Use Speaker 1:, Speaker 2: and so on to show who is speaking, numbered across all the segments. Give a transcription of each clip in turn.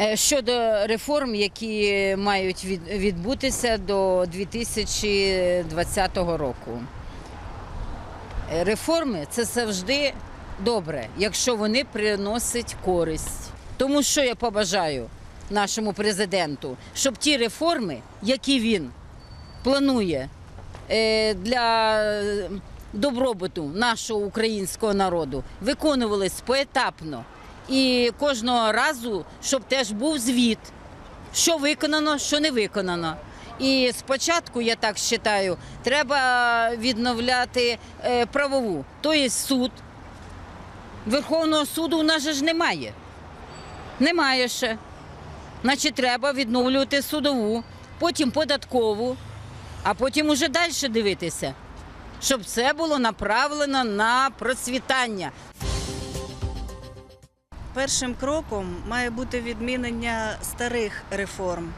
Speaker 1: Е, Щодо реформ, які мають від- відбутися до 2020 року. Е, Реформи це завжди добре, якщо вони приносять користь. Тому що я побажаю нашому президенту, щоб ті реформи, які він планує е, для е, добробуту нашого українського народу, виконувались поетапно. І кожного разу, щоб теж був звіт, що виконано, що не виконано. І спочатку, я так вважаю, треба відновляти е, правову, тобто суд. Верховного суду у нас же ж немає. Немає ще. Значить, треба відновлювати судову, потім податкову, а потім уже далі дивитися, щоб це було направлено на процвітання.
Speaker 2: Першим кроком має бути відмінення старих реформ.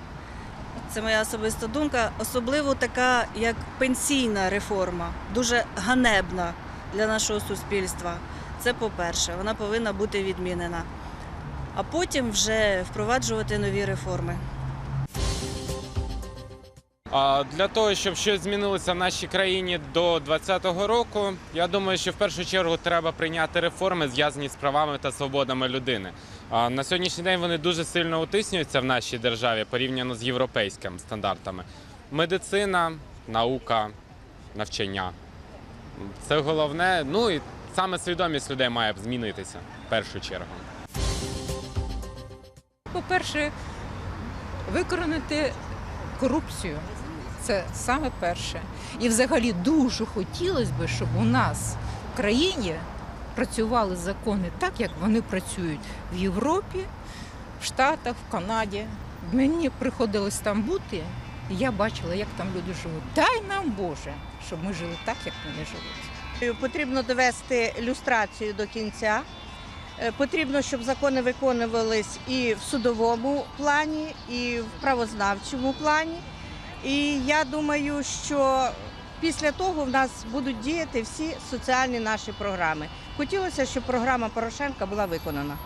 Speaker 2: Це моя особиста думка, особливо така, як пенсійна реформа, дуже ганебна для нашого суспільства. Це по-перше, вона повинна бути відмінена. А потім вже впроваджувати нові реформи.
Speaker 3: Для того, щоб щось змінилося в нашій країні до 2020 року, я думаю, що в першу чергу треба прийняти реформи, зв'язані з правами та свободами людини. На сьогоднішній день вони дуже сильно утиснюються в нашій державі порівняно з європейськими стандартами. Медицина, наука, навчання. Це головне. Ну і саме свідомість людей має змінитися в першу чергу.
Speaker 4: По-перше, викоренити корупцію. Це саме перше. І взагалі дуже хотілося б, щоб у нас в країні працювали закони так, як вони працюють в Європі, в Штатах, в Канаді. Мені приходилось там бути, і я бачила, як там люди живуть. Дай нам Боже, щоб ми жили так, як вони живуть.
Speaker 5: Потрібно довести люстрацію до кінця. Е, Потрібно, щоб закони виконувались і в судовому плані, і в правознавчому плані. І я думаю, що після того в нас будуть діяти всі соціальні наші програми. Хотілося, щоб програма Порошенка була виконана.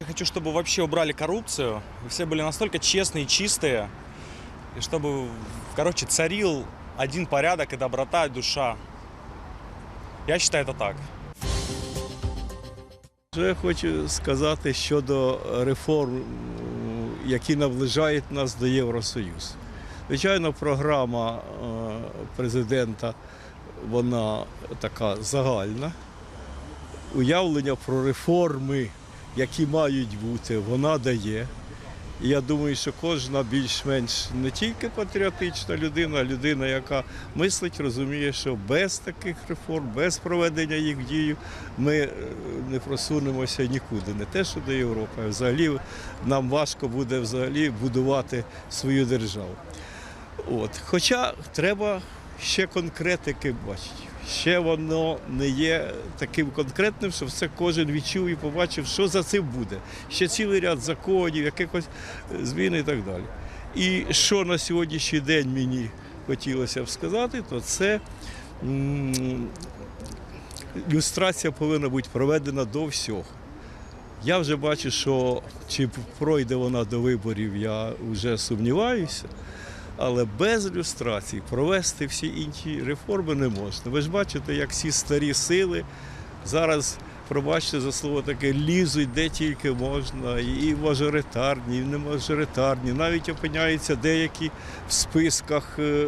Speaker 6: Я хочу, чтобы вообще убрали коррупцию, и все были настолько честные и чистые, и чтобы, короче, царил один порядок и доброта, и душа. Я считаю это так.
Speaker 7: Що я хочу сказати щодо реформ, які наближають нас до Євросоюзу. Звичайно, програма е, президента вона така загальна. Уявлення про реформи, які мають бути, вона дає. Я думаю, що кожна більш-менш не тільки патріотична людина, а людина, яка мислить, розуміє, що без таких реформ, без проведення їх в дію ми е, не просунемося нікуди. Не те, що до Європи, а взагалі нам важко буде взагалі будувати свою державу. От. Хоча треба ще конкретики бачити. Ще воно не є таким конкретним, щоб це кожен відчув і побачив, що за цим буде. Ще цілий ряд законів, якихось е, змін і так далі. І що на сьогоднішній день мені хотілося б сказати, то це люстрація повинна бути проведена до всього. Я вже бачу, що чи пройде вона до виборів, я вже сумніваюся. Але без люстрації провести всі інші реформи не можна. Ви ж бачите, як всі старі сили зараз, пробачте за слово таке, лізуть де тільки можна, і мажоритарні, і немажоритарні. Навіть опиняються деякі в списках е,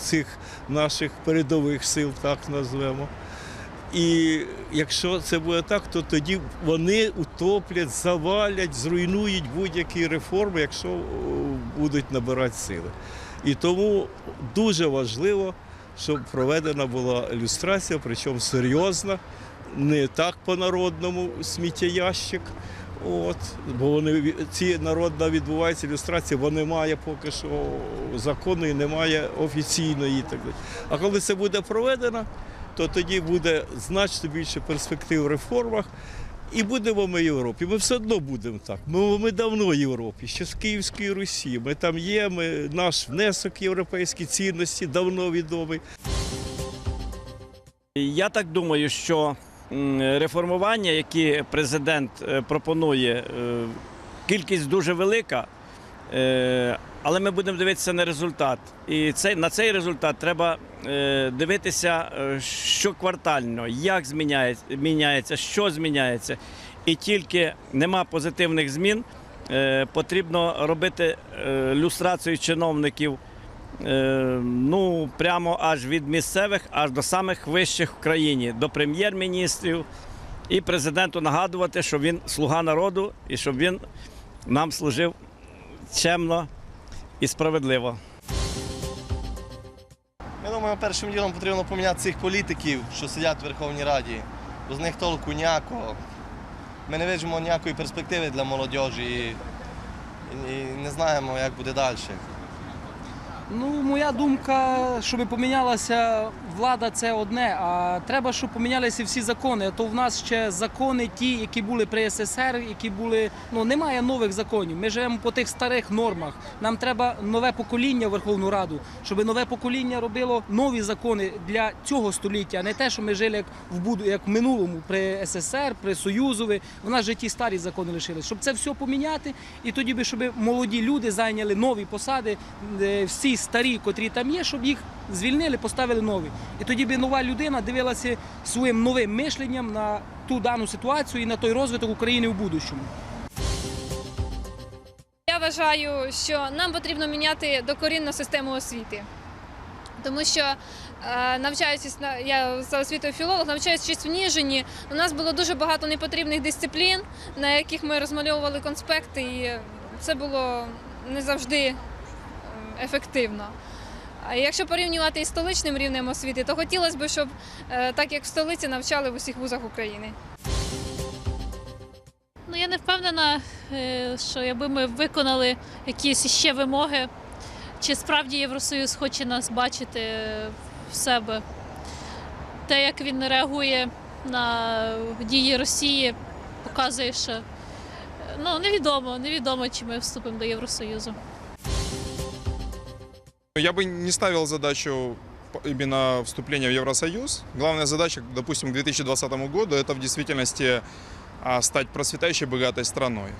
Speaker 7: цих наших передових сил, так назвемо. І якщо це буде так, то тоді вони утоплять, завалять, зруйнують будь-які реформи, якщо будуть набирати сили. І тому дуже важливо, щоб проведена була ілюстрація, причому серйозна, не так по-народному сміттєящик. От, бо вони ці народна відбувається ілюстрація, бо немає поки що закону і немає офіційної. Так далі. А коли це буде проведено, то тоді буде значно більше перспектив в реформах. І будемо ми в Європі. Ми все одно будемо так. Ми, ми давно в Європі, ще з Київської Русі. Ми там є, ми, наш внесок європейські цінності давно відомий.
Speaker 8: Я так думаю, що реформування, які президент е, пропонує, е, кількість дуже велика, е, але ми будемо дивитися на результат. І цей, на цей результат треба е, дивитися е, щоквартально, як зміняється, міняється, що зміняється. І тільки нема позитивних змін, е, потрібно робити е, люстрацію чиновників. Е, ну, прямо аж від місцевих, аж до самих вищих в країні, до прем'єр-міністрів і президенту нагадувати, що він слуга народу і щоб він нам служив чемно і справедливо.
Speaker 9: Я думаю, першим ділом потрібно поміняти цих політиків, що сидять в Верховній Раді. Бо з них толку ніякого. Ми не бачимо ніякої перспективи для молодіжі і, і не знаємо, як буде далі.
Speaker 10: Ну, моя думка, щоб помінялася влада, це одне. А треба, щоб помінялися всі закони. А то в нас ще закони, ті, які були при СССР, які були. Ну немає нових законів. Ми живемо по тих старих нормах. Нам треба нове покоління в Верховну Раду, щоб нове покоління робило нові закони для цього століття, а не те, що ми жили як в буду, як в минулому при СССР, при Союзові. В нас же ті старі закони лишились. Щоб це все поміняти, і тоді би, щоб молоді люди зайняли нові посади, е, старі, котрі там є, щоб їх звільнили, поставили нові. І тоді би нова людина дивилася своїм новим мишленням на ту дану ситуацію і на той розвиток України в будущому.
Speaker 11: Я вважаю, що нам потрібно міняти докорінну систему освіти. Тому що е, навчаючись на я за освітою філолог, навчаючись в Ніжині, у нас було дуже багато непотрібних дисциплін, на яких ми розмальовували конспекти, і це було не завжди ефективно. Якщо порівнювати із столичним рівнем освіти, то хотілося б, щоб е, так як в столиці навчали в усіх вузах України.
Speaker 12: Ну я не впевнена, е, що якби ми виконали якісь ще вимоги, чи справді Євросоюз хоче нас бачити е, в себе. Те, як він реагує на дії Росії, показує, що ну, невідомо, невідомо, чи ми вступимо до Євросоюзу.
Speaker 13: Я бы не ставил задачу именно вступления в Евросоюз. Главная задача, допустим, к 2020 году, это в действительности а, стать процветающей, богатой страной.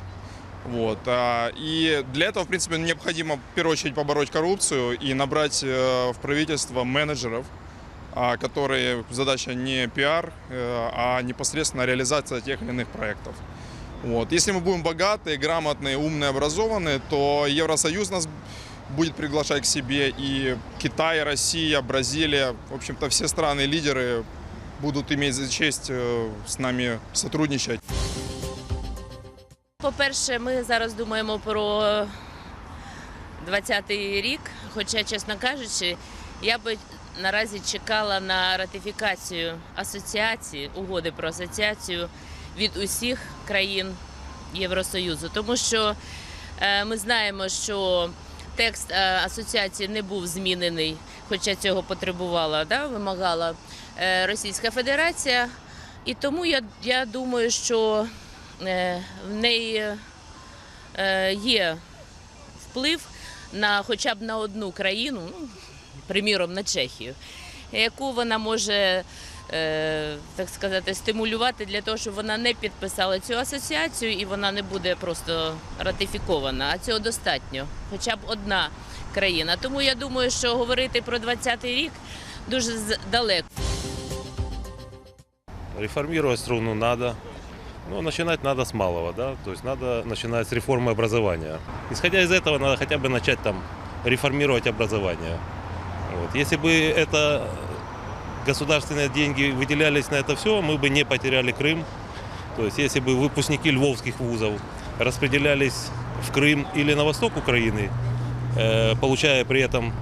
Speaker 13: Вот. а, И для этого, в принципе, необходимо в первую очередь побороть коррупцию и набрать э, в правительство менеджеров, а, которые задача не пиар, э, а непосредственно реализация тех или иных проектов. Вот. Если мы будем богатые, грамотные, умные, образованные, то Евросоюз нас будет приглашать к себе и Китай, Россия, Бразилия, в общем-то все страны-лидеры будут иметь за честь э, с нами сотрудничать.
Speaker 14: По-перше, ми зараз думаємо про 20-й рік, хоча, чесно кажучи, я би наразі чекала на ратифікацію асоціації, угоди про асоціацію від усіх країн Євросоюзу. Тому що е, ми знаємо, що текст е, асоціації не був змінений, хоча цього потребувала, да, вимагала е, Російська Федерація. І тому я, я думаю, що е, в неї є вплив на хоча б на одну країну, ну, приміром на Чехію, яку вона може, так сказати, стимулювати для того, щоб вона не підписала цю асоціацію і вона не буде просто ратифікована. А цього достатньо, хоча б одна країна. Тому я думаю, що говорити про 20-й рік дуже з- далеко.
Speaker 15: Реформировать страну надо. Но начинать надо с малого, да, то есть надо начинать с реформы образования. Исходя из этого, надо хотя бы начать там реформировать образование. Вот. Если бы это государственные деньги выделялись на это все, мы бы не потеряли Крым. То есть если бы выпускники львовских вузов распределялись в Крым или на восток Украины, э, получая при этом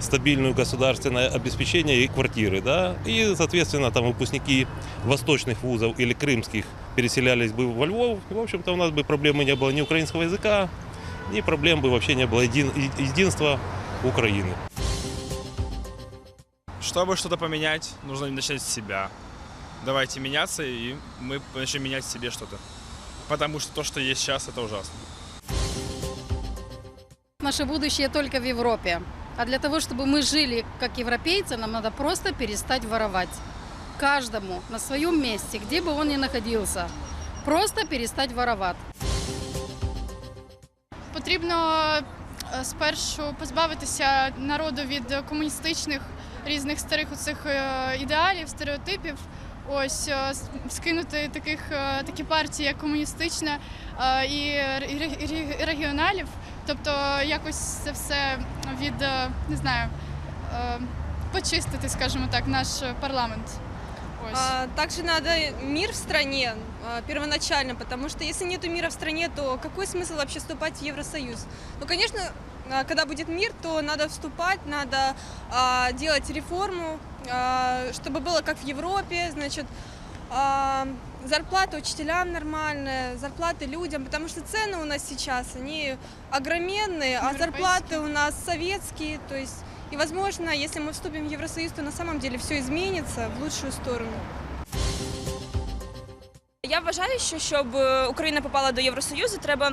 Speaker 15: стабильное государственное обеспечение и квартиры, да, и, соответственно, там выпускники восточных вузов или крымских переселялись бы во Львов, в общем-то, у нас бы проблемы не было ни украинского языка, ни проблем бы вообще не было един- единства Украины.
Speaker 6: Чтобы что-то поменять, нужно начать с себя. Давайте меняться, и мы начнем менять в себе что-то. Потому что то, что есть сейчас, это ужасно.
Speaker 16: Наше будущее только в Европе. А для того, чтобы мы жили как европейцы, нам надо просто перестать воровать. каждому на своем месте, где бы он ни находился, просто перестать воровать.
Speaker 17: Потрібно е, спершу позбавитися народу від комуністичних різних старих оцих е, ідеалів, стереотипів. Ось е, скинути таких е, такі партії, як комуністична і ре- ре- ре- регіоналів. Тобто якось це все від не знаю, почистити, скажімо так, наш парламент. Ось.
Speaker 18: А, Также надо мир в стране первоначально, потому что если нет мира в стране, то какой смысл вообще в Евросоюз? Ну, а, когда будет мир, то надо вступать, надо а, делать реформу, а, чтобы было как в Европе, значит, а, зарплаты учителям нормальные, зарплаты людям, потому что цены у нас сейчас, они огроменные, а зарплаты у нас советские, то есть и, возможно, если мы вступим в Евросоюз, то на самом деле все изменится в лучшую сторону.
Speaker 19: Я вважаю, що щоб е, Україна попала до Євросоюзу, треба.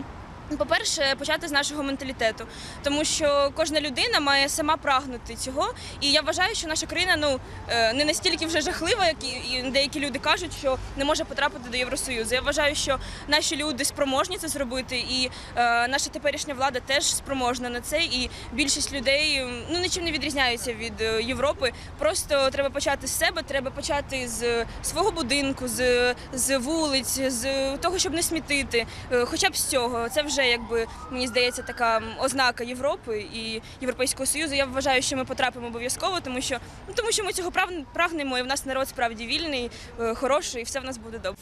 Speaker 19: по-перше, почати з нашого менталітету, тому що кожна людина має сама прагнути цього. І я вважаю, що наша країна ну е, не настільки вже жахлива, як і деякі люди кажуть, що не може потрапити до Євросоюзу. Я вважаю, що наші люди спроможні це зробити, і е, наша теперішня влада теж спроможна на це. І більшість людей ну нічим не відрізняються від е, Європи. Просто треба почати з себе, треба почати з свого будинку, з, з вулиць, з того, щоб не смітити. Е, Хоча б з цього. Це вже якби мені здається така ознака Європи і Європейського Союзу. Я вважаю, що ми потрапимо обов'язково, тому що ну тому що ми цього прагнемо, і в нас народ справді вільний, е, хороший, і все в нас буде добре.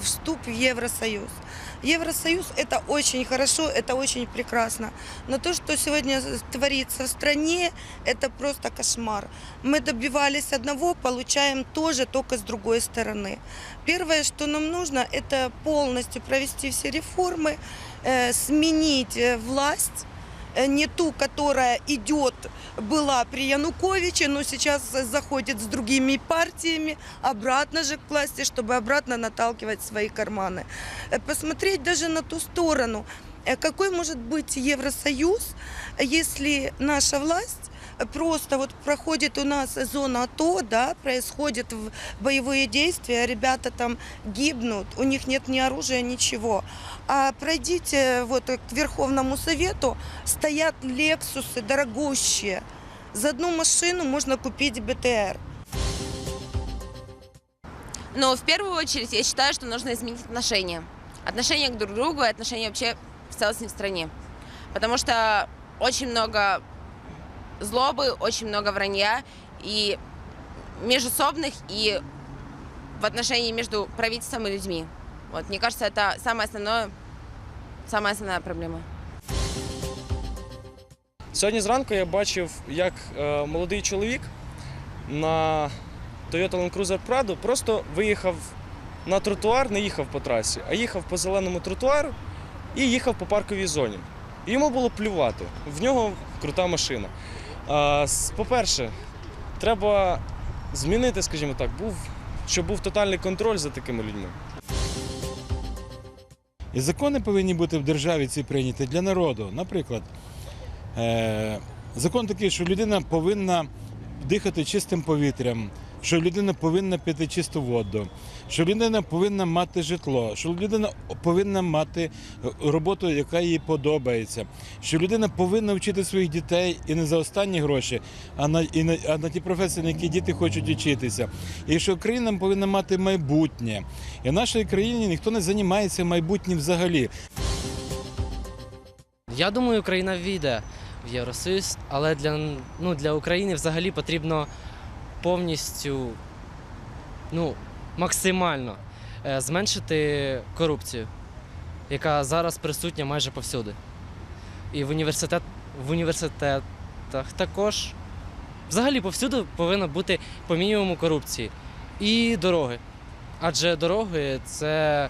Speaker 20: вступ в Евросоюз. Евросоюз – это очень хорошо, это очень прекрасно. Но то, что сегодня творится в стране, это просто кошмар. Мы добивались одного, получаем тоже, только с другой стороны. Первое, что нам нужно, это полностью провести все реформы, э, сменить э, власть, э, не ту, которая идет, была при Януковиче, но сейчас заходит с другими партиями, обратно же к власти, чтобы обратно наталкивать свои карманы. Э, Посмотреть даже на ту сторону, э, какой может быть Евросоюз, если наша власть просто вот проходит у нас зона АТО, да, происходят в- боевые действия, ребята там гибнут, у них нет ни оружия, ничего. А пройдите вот к Верховному Совету, стоят Лексусы дорогущие. За одну машину можно купить БТР.
Speaker 21: Но в первую очередь я считаю, что нужно изменить отношения. Отношения к друг другу и отношения вообще в целости в стране. Потому что очень много злобы, очень много вранья и междусобных, и в отношении между правительством и людьми. Вот, мне кажется, это самое основное, самая основная проблема.
Speaker 22: Сьогодні зранку я бачив, як е, молодий чоловік на Toyota Land Cruiser Prado просто виїхав на тротуар, не їхав по трасі, а їхав по зеленому тротуару і їхав по парковій зоні. І йому було плювати. В нього крута машина. По-перше, треба змінити, скажімо так, був, щоб був тотальний контроль за такими людьми.
Speaker 23: І закони повинні бути в державі ці прийняті для народу. Наприклад, е- закон такий, що людина повинна дихати чистим повітрям, що людина повинна пити чисту воду, що людина повинна мати житло, що людина повинна мати роботу, яка їй подобається, що людина повинна вчити своїх дітей і не за останні гроші, а на, і на, а на ті професії, на які діти хочуть вчитися. І що країна повинна мати майбутнє. І в нашій країні ніхто не займається майбутнім взагалі.
Speaker 24: Я думаю, Україна війде в Євросоюз, але для, ну, для України взагалі потрібно повністю ну, максимально е, зменшити корупцію, яка зараз присутня майже повсюди. І в, університет, в університетах також. Взагалі повсюди повинно бути по мінімуму корупції. І дороги. Адже дороги це,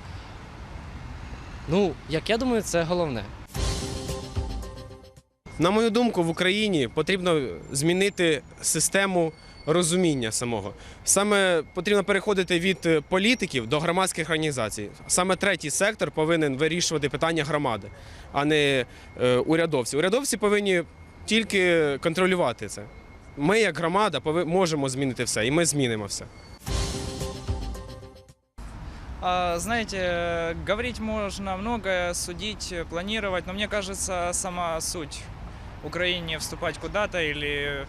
Speaker 24: ну, як я думаю, це головне.
Speaker 25: На мою думку, в Україні потрібно змінити систему розуміння самого. Саме потрібно переходити від е, політиків до громадських організацій. Саме третій сектор повинен вирішувати питання громади, а не е, урядовці. Урядовці повинні тільки контролювати це. ми, як громада, можемо змінити все, і ми змінимо все.
Speaker 26: Знаете, э, говорить можно многое, судить, планировать, но мне кажется, сама суть Украине вступать куда-то или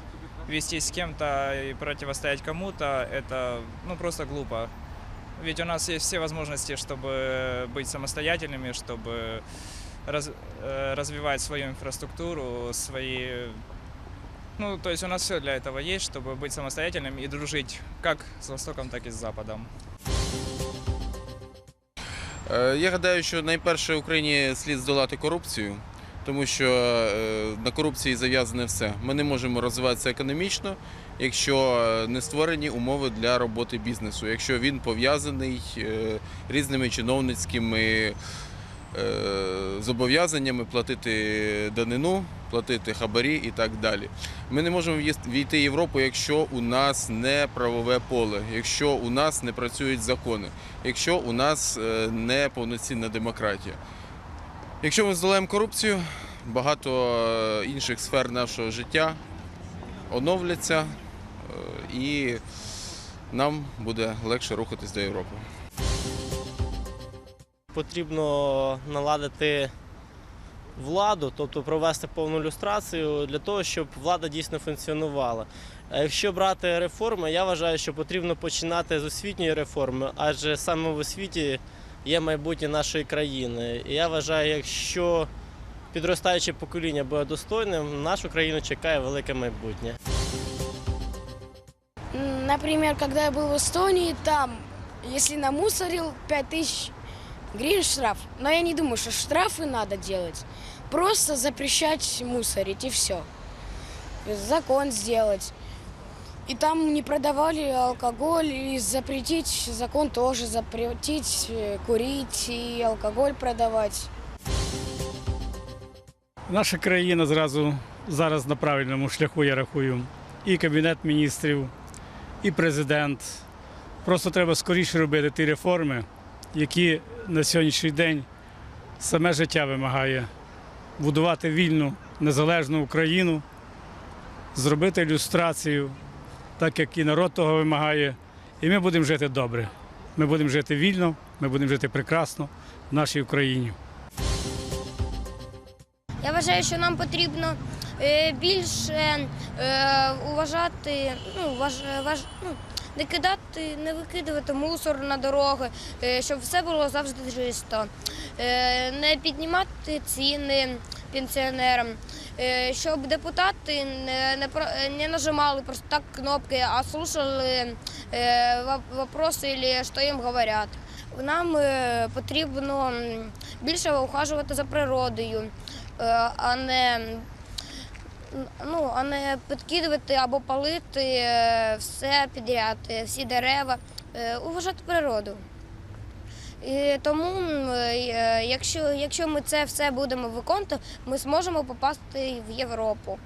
Speaker 26: вестись с кем-то и противостоять кому-то, это ну, просто глупо. Ведь у нас есть все возможности, чтобы быть самостоятельными, чтобы раз- э, развивать свою инфраструктуру, свои... Ну, то есть у нас все для этого есть, чтобы быть самостоятельным и дружить как с Востоком, так и с Западом.
Speaker 27: Е, Я гадаю, що найперше Україні слід здолати корупцію, тому що е, на корупції зав'язане все. Ми не можемо розвиватися економічно, якщо е, не створені умови для роботи бізнесу, якщо він пов'язаний е, різними чиновницькими зобов'язаннями платити данину, платити хабарі і так далі. Ми не можемо війти в Європу, якщо у нас не правове поле, якщо у нас не працюють закони, якщо у нас не повноцінна демократія. Якщо ми здолаємо корупцію, багато е, інших сфер нашого життя оновляться е, і нам буде легше рухатись до Європи.
Speaker 28: Потрібно наладити владу, тобто провести повну люстрацію для того, щоб влада дійсно функціонувала. Якщо брати реформи, я вважаю, що потрібно починати з освітньої реформи, адже саме в освіті є майбутнє нашої країни. І я вважаю, якщо підростаюче покоління буде достойним, нашу країну чекає велике майбутнє.
Speaker 29: М, Например, когда я был в Эстонии, там, если намусорил 5000 гривен штраф. Но я не думаю, что штрафы надо делать. Просто запрещать мусорить и все. Закон сделать. И там не продавали алкоголь, и запретить закон тоже запретить э, курить и алкоголь продавать.
Speaker 30: Наша країна зразу зараз на правильному шляху, я рахую. І Кабінет міністрів, і президент. Просто треба скоріше робити ті реформи, які на сьогоднішній день саме життя вимагає. Будувати вільну, незалежну Україну, зробити ілюстрацію, так як і народ того вимагає. І ми будемо жити добре. Ми будемо жити вільно, ми будемо жити прекрасно в нашій Україні.
Speaker 31: Я вважаю, що нам потрібно е, більше е, уважати, ну, важ, важ, ну, не кидати, не викидувати мусор на дороги, е, щоб все було завжди чисто, е, не піднімати ціни пенсіонерам, е, щоб депутати не, нажимали просто так кнопки, а слушали е, вопроси, що їм говорять. Нам е, потрібно більше ухажувати за природою, а не, ну, а не підкидувати або палити все підряд, всі дерева, уважати природу. І тому, е, якщо, якщо ми це все будемо виконувати, ми зможемо попасти в Європу.